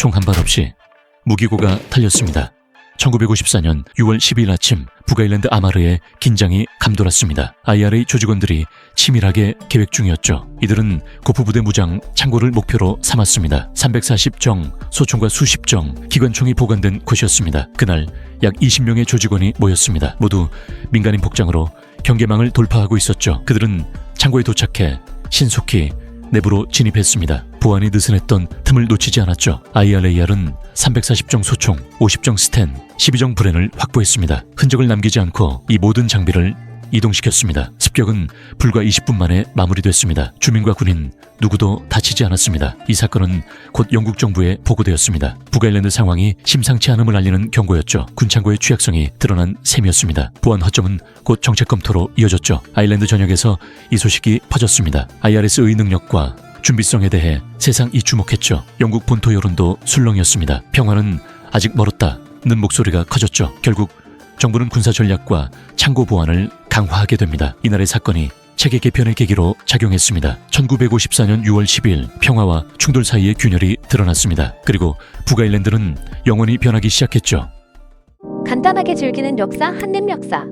총 한 발 없이 무기고가 달렸습니다. 1954년 6월 12일 아침 북아일랜드 아마르에 긴장이 감돌았습니다. IRA 조직원들이 치밀하게 계획 중이었죠. 이들은 고프부대 무장 창고를 목표로 삼았습니다. 340정, 소총과 수십 정, 기관총이 보관된 곳이었습니다. 그날 약 20명의 조직원이 모였습니다. 모두 민간인 복장으로 경계망을 돌파하고 있었죠. 그들은 창고에 도착해 신속히 내부로 진입했습니다. 보안이 느슨했던 틈을 놓치지 않았죠. IRAR은 340정 소총, 50정 스텐, 12정 브렌을 확보했습니다. 흔적을 남기지 않고 이 모든 장비를 이동시켰습니다. 습격은 불과 20분 만에 마무리됐습니다. 주민과 군인 누구도 다치지 않았습니다. 이 사건은 곧 영국 정부에 보고되었습니다. 북아일랜드 상황이 심상치 않음을 알리는 경고였죠. 군창고의 취약성이 드러난 셈이었습니다. 보안 허점은 곧 정책 검토로 이어졌죠. 아일랜드 전역에서 이 소식이 퍼졌습니다. IRS의 능력과 준비성에 대해 세상이 주목했죠. 영국 본토 여론도 술렁이었습니다. 평화는 아직 멀었다는 목소리가 커졌죠. 결국 정부는 군사 전략과 창고 보안을 강화하게 됩니다. 이날의 사건이 체계 개편의 계기로 작용했습니다. 1954년 6월 10일 평화와 충돌 사이의 균열이 드러났습니다. 그리고 북아일랜드는 영원히 변하기 시작했죠. 간단하게 즐기는 역사 한림 역사